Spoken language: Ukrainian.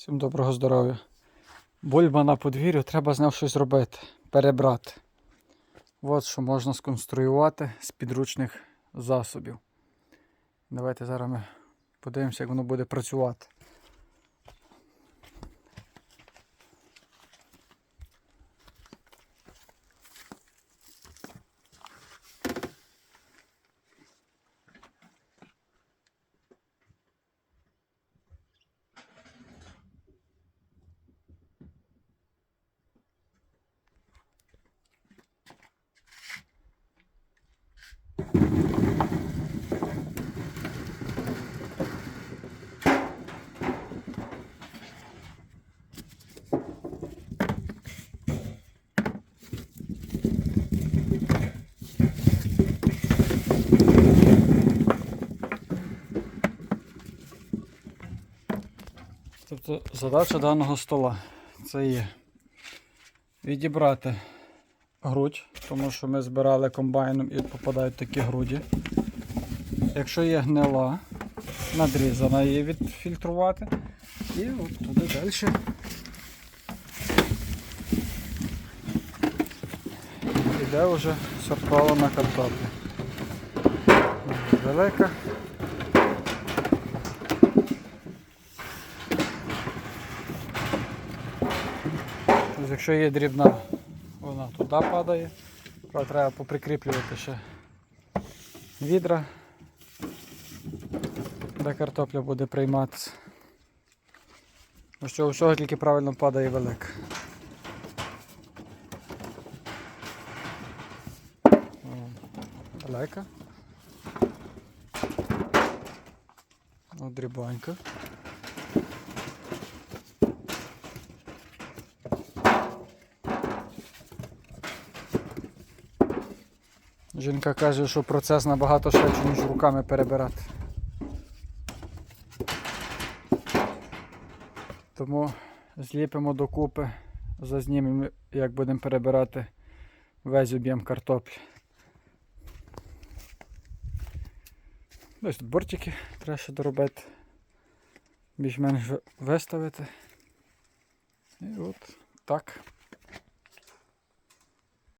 Всім доброго здоров'я. Бульба на подвір'ю, треба з ним щось робити, перебрати. От що можна сконструювати з підручних засобів. Давайте зараз ми подивимося, як воно буде працювати. Тобто задача даного стола це є відібрати грудь, тому що ми збирали комбайном і попадають такі груді. Якщо є гнила, надрізана її відфільтрувати. І от туди далі. Іде вже сортована картопля. Тобто, якщо є дрібна, вона туди падає. Правда, треба поприкріплювати ще відра, де картопля буде прийматися. Бо що у всього тільки правильно падає велика. Далека. Дрібанька. Жінка каже, що процес набагато швидше, ніж руками перебирати. Тому зліпимо докупи, зазнімемо, як будемо перебирати весь об'єм картоплі. Ось тут бортики треба ще доробити. Більш-менш виставити. І от так.